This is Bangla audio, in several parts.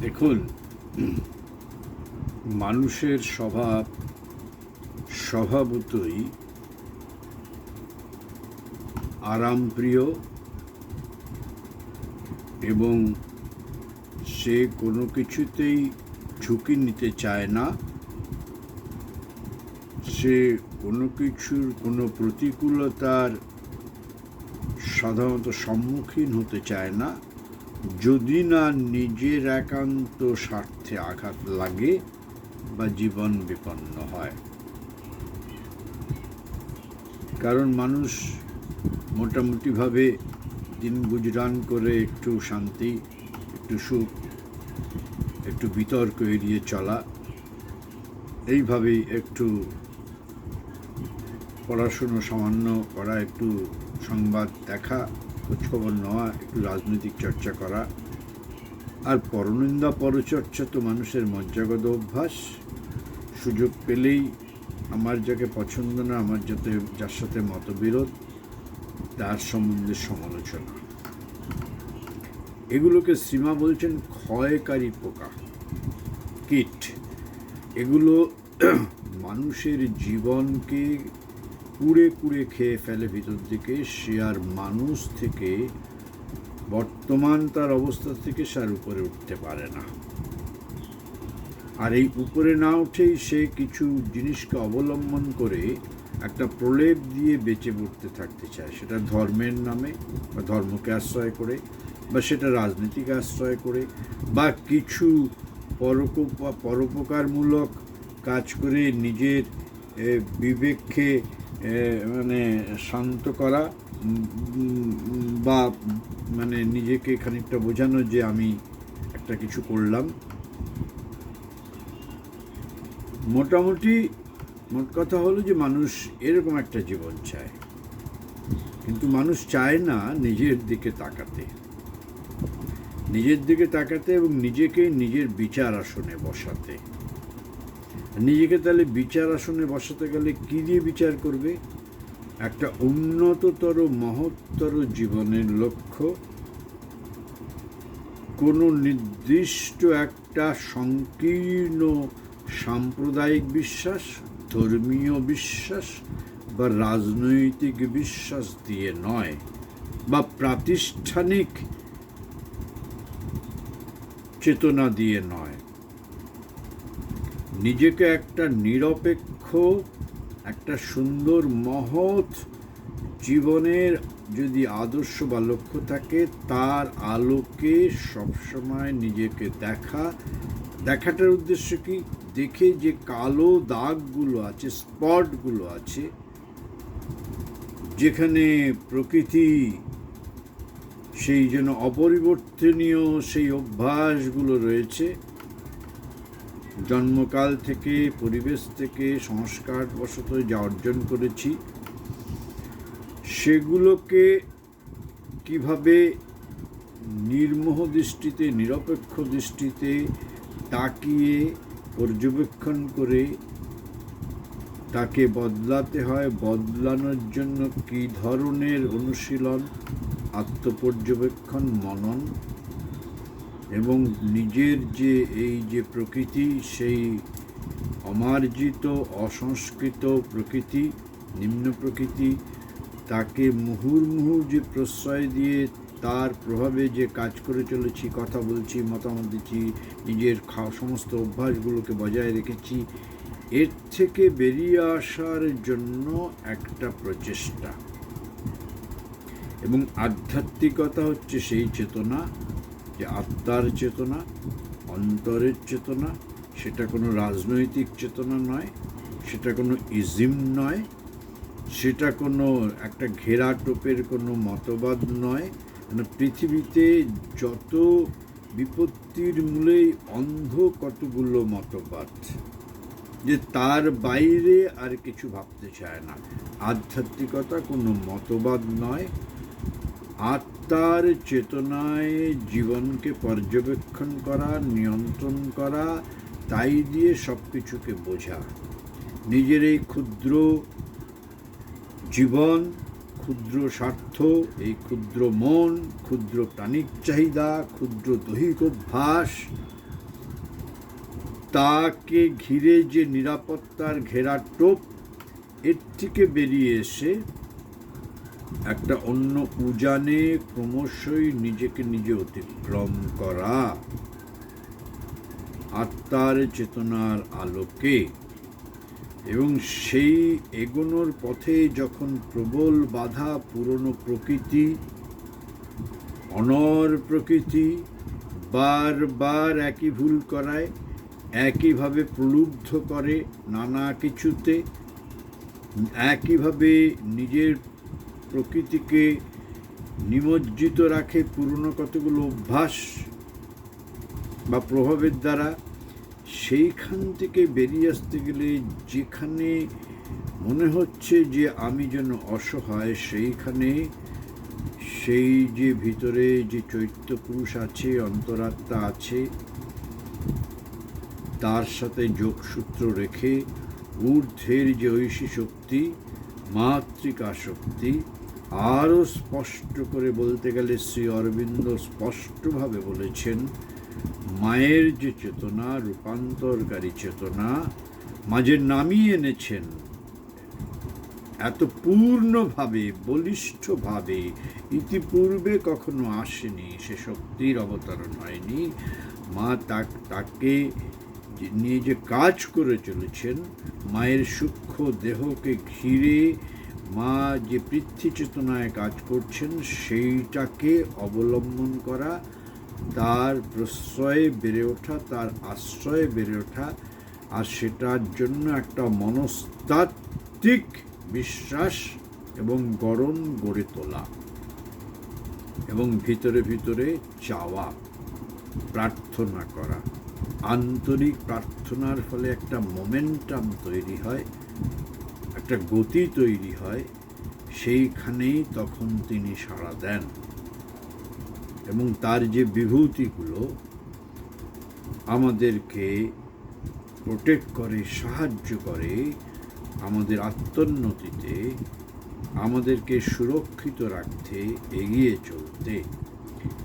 দেখুন, মানুষের স্বভাব স্বভাবতই আরামপ্রিয় এবং সে কোনো কিছুতেই ঝুঁকি নিতে চায় না। সে কোনো কিছুর কোনো প্রতিকূলতার সাধারণত সম্মুখীন হতে চায় না। যদি না নিজের একান্ত স্বার্থে আঘাত লাগে বা জীবন বিপন্ন হয়। কারণ মানুষ মোটামুটিভাবে দিন গুজরান করে একটু শান্তি, একটু সুখ, একটু বিতর্ক এড়িয়ে চলা। এইভাবেই একটু পড়াশুনো সামান্য করা, একটু সংবাদ দেখা খোঁজখবর নেওয়া, একটু রাজনৈতিক চর্চা করা। আর পরনিন্দা পরচর্চা তো মানুষের মজ্জাগত অভ্যাস। সুযোগ পেলেই আমার যাকে পছন্দ না, আমার যাতে, যার সাথে মতবিরোধ, তার সম্বন্ধে সমালোচনা। এগুলোকে সীমা বলছেন ক্ষয়কারী পোকা, কীট। এগুলো মানুষের জীবনকে কুড়ে কুড়ে খেয়ে ফেলে ভিতর দিকে সে আর মানুষ থেকে, বর্তমান তার অবস্থা থেকে সে আর উপরে উঠতে পারে না। আর এই উপরে না উঠেই সে কিছু জিনিসকে অবলম্বন করে একটা প্রলেপ দিয়ে বেঁচে উঠতে থাকতে চায়। সেটা ধর্মের নামে বা ধর্মকে আশ্রয় করে বা সেটা রাজনীতিকে আশ্রয় করে বা কিছু পরোপ পরোপকারমূলক কাজ করে নিজের বিবেককে মানে শান্ত করা বা মানে নিজেকে খানিকটা বোঝানো যে আমি একটা কিছু করলাম। মোটামুটি মোট কথা হলো যে মানুষ এরকম একটা জীবন চায়। কিন্তু মানুষ চায় না নিজের দিকে তাকাতে। নিজের দিকে তাকাতে এবং নিজেকে নিজের বিচার আসনে বসাতে। নিজেকে তাহলে বিচার আসনে বসাতে গেলে কী দিয়ে বিচার করবে? একটা উন্নততর, মহত্তর জীবনের লক্ষ্য। কোনো নির্দিষ্ট একটা সংকীর্ণ সাম্প্রদায়িক বিশ্বাস, ধর্মীয় বিশ্বাস বা রাজনৈতিক বিশ্বাস দিয়ে নয়, বা প্রাতিষ্ঠানিক চেতনা দিয়ে নয়। নিজেকে একটা নিরপেক্ষ, একটা সুন্দর মহৎ জীবনের যদি আদর্শ বা লক্ষ্য থাকে, তার আলোকে সবসময় নিজেকে দেখা। দেখাটার উদ্দেশ্য কি? দেখে যে কালো দাগগুলো আছে, স্পটগুলো আছে, যেখানে প্রকৃতি সেই যেন অপরিবর্তনীয় সেই অভ্যাসগুলো রয়েছে জন্মকাল থেকে, পরিবেশ থেকে সংস্কার বশত যা অর্জন করেছি, সেগুলোকে কীভাবে নির্মোহ দৃষ্টিতে, নিরপেক্ষ দৃষ্টিতে তাকিয়ে পর্যবেক্ষণ করে তাকে বদলাতে হয়, বদলানোর জন্য কী ধরনের অনুশীলন, আত্মপর্যবেক্ষণ, মনন এবং নিজের যে এই যে প্রকৃতি, সেই অমার্জিত, অসংস্কৃত প্রকৃতি, নিম্ন প্রকৃতি, তাকে মুহুর্মুহু যে প্রশ্রয় দিয়ে তার প্রভাবে যে কাজ করে চলেছি, কথা বলছি, মতামত দিচ্ছি, নিজের খাওয়া সমস্ত অভ্যাসগুলোকে বজায় রেখেছি, এর থেকে বেরিয়ে আসার জন্য একটা প্রচেষ্টা। এবং আধ্যাত্মিকতা হচ্ছে সেই চেতনা। যে আত্মার চেতনা, অন্তরের চেতনা, সেটা কোনো রাজনৈতিক চেতনা নয়, সেটা কোনো ইজিম নয়, সেটা কোনো একটা ঘেরা টোপের কোনো মতবাদ নয়। মানে পৃথিবীতে যত বিপত্তির মূলেই অন্ধ কতগুলো মতবাদ, যে তার বাইরে আর কিছু ভাবতে চায় না। আধ্যাত্মিকতা কোনো মতবাদ নয় আত্মার চেতনায় জীবনকে পর্যবেক্ষণ করা, নিয়ন্ত্রণ করা, তাই দিয়ে সব কিছুকে বোঝা। নিজের এই ক্ষুদ্র জীবন, ক্ষুদ্র স্বার্থ, এই ক্ষুদ্র মন, ক্ষুদ্র প্রাণিক চাহিদা, ক্ষুদ্র দৈহিক অভ্যাস, তাকে ঘিরে যে নিরাপত্তার ঘেরা টোপ, এর থেকে বেরিয়ে এসে একটা অন্য উজানে ক্রমশই নিজেকে নিজে অতিক্রম করা। আত্মার চেতনার আলোকে। এবং সেই এগোনোর পথে যখন প্রবল বাধা পুরনো প্রকৃতি, অনর প্রকৃতি বারবার একই ভুল করায়, একইভাবে প্রলুব্ধ করে নানা কিছুতে, একইভাবে নিজের প্রকৃতিকে নিমজ্জিত রাখে পুরনো কতগুলো অভ্যাস বা প্রভাবের দ্বারা, সেইখান থেকে বেরিয়ে আসতে গেলে যেখানে মনে হচ্ছে যে আমি যেন অসহায়, সেইখানে সেই যে ভিতরে যে চৈত্য পুরুষ আছে, অন্তরাত্মা আছে, তার সাথে যোগসূত্র রেখে ঊর্ধ্বের যে ঐশী শক্তি মাতৃকা শক্তি আরও স্পষ্ট করে বলতে গেলে শ্রী অরবিন্দ স্পষ্টভাবে বলেছেন, মায়ের যে চেতনা, রূপান্তরকারী চেতনা মাঝে নামিয়ে এনেছেন। এত পূর্ণভাবে, বলিষ্ঠভাবে, ইতিপূর্বে কখনো আসেনি, সে শক্তির অবতরণ হয়নি। মা তাকে নিয়ে যে কাজ করে চলেছেন, মায়ের সূক্ষ্ম দেহকে ঘিরে মা যে পৃথ্বী চেতনায় কাজ করছেন, সেইটাকে অবলম্বন করা, তার প্রশ্রয়ে বেড়ে ওঠা, তার আশ্রয়ে বেড়ে ওঠা, আর সেটার জন্য একটা মনস্তাত্ত্বিক বিশ্বাস এবং গরম গড়ে তোলা এবং ভিতরে ভিতরে চাওয়া, প্রার্থনা করা। আন্তরিক প্রার্থনার ফলে একটা মোমেন্টাম তৈরি হয়। একটা গতি তৈরি হয়, সেইখানেই তখন তিনি সাড়া দেন। এবং তার যে বিভূতিগুলো আমাদেরকে প্রোটেক্ট করে, সাহায্য করে, আমাদের আত্মোন্নতিতে, আমাদেরকে সুরক্ষিত রাখতে, এগিয়ে চলতে,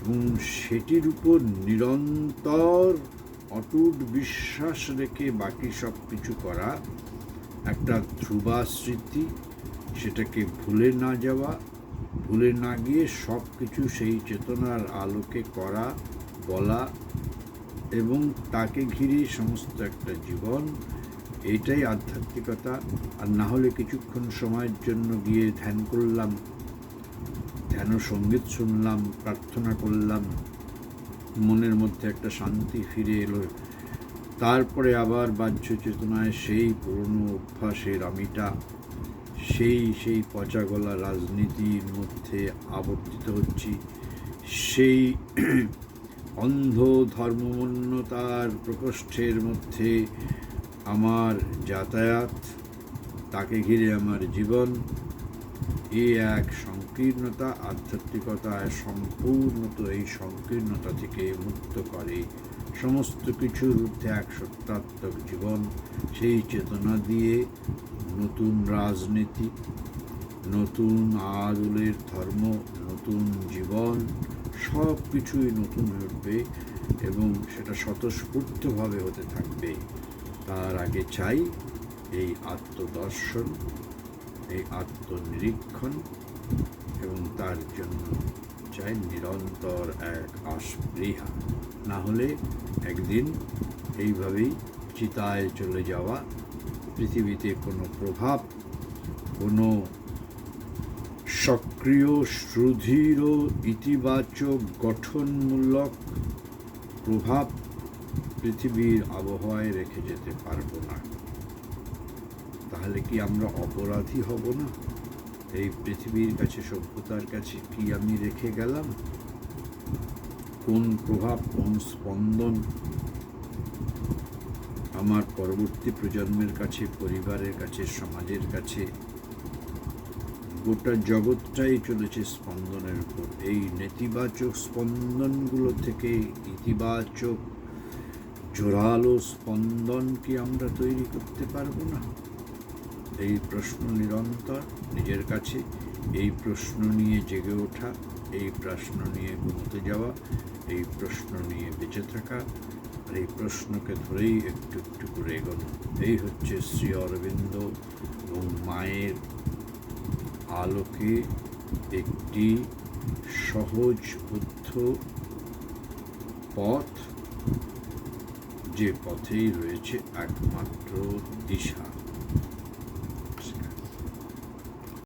এবং সেটির উপর নিরন্তর অটুট বিশ্বাস রেখে বাকি সব কিছু করা একটা ধ্রুবা স্মৃতি, সেটাকে ভুলে না যাওয়া, ভুলে না গিয়ে সব কিছু সেই চেতনার আলোকে করা, বলা এবং তাকে ঘিরে সমস্ত একটা জীবন এটাই আধ্যাত্মিকতা। আর না হলে কিছুক্ষণ সময়ের জন্য গিয়ে ধ্যান করলাম, ধ্যান সংগীত শুনলাম, প্রার্থনা করলাম, মনের মধ্যে একটা শান্তি ফিরে এলো। তারপরে আবার বাহ্য চেতনায় সেই পুরনো অভ্যাসের আমিটা, সেই সেই পচা গলা রাজনীতির মধ্যে আবর্তিত হচ্ছি, সেই অন্ধ ধর্মমন্যতার প্রকোষ্ঠের মধ্যে আমার যাতায়াত, তাকে ঘিরে আমার জীবন, এ এক সংকীর্ণতা, আধ্যাত্মিকতায় সম্পূর্ণত এই সংকীর্ণতা থেকে মুক্ত করে। সমস্ত কিছুর ঊর্ধ্বে এক সত্যাত্মক জীবন, সেই চেতনা দিয়ে নতুন রাজনীতি, নতুন আদলের ধর্ম, নতুন জীবন, সব কিছুই নতুন উঠবে এবং সেটা স্বতঃস্ফূর্তভাবে হতে থাকবে। তার আগে চাই এই আত্মদর্শন, এই আত্মনিরীক্ষণ এবং তার জন্য চাই নিরন্তর এক আস্পৃহা না হলে একদিন এইভাবেই চিতায় চলে যাওয়া পৃথিবীতে কোনো প্রভাব, কোনো সক্রিয় সুধীর ইতিবাচক, গঠনমূলক প্রভাব পৃথিবীর আবহাওয়ায় রেখে যেতে পারব না। তাহলে কি আমরা অপরাধী হব না? এই পৃথিবীর কাছে, সভ্যতার কাছে কি আমি রেখে গেলাম? কোন প্রভাব, কোন স্পন্দন? আমার পরবর্তী প্রজন্মের কাছে, পরিবারের কাছে, সমাজের কাছে গোটা জগৎটাই চলেছে স্পন্দনের উপর। এই নেতিবাচক স্পন্দনগুলো থেকে ইতিবাচক, জোরালো স্পন্দন কি আমরা তৈরি করতে পারব না। এই প্রশ্ন নিরন্তর নিজের কাছে, এই প্রশ্ন নিয়ে জেগে ওঠা, এই প্রশ্ন নিয়ে ঘুমোতে যাওয়া, এই প্রশ্ন নিয়ে বেঁচে থাকা, আর এই প্রশ্নকে ধরেই একটু একটু করে এগোনো। এই হচ্ছে শ্রী অরবিন্দ এবং মায়ের আলোকে একটি সহজ বুদ্ধ পথ, যে পথেই রয়েছে একমাত্র দিশা।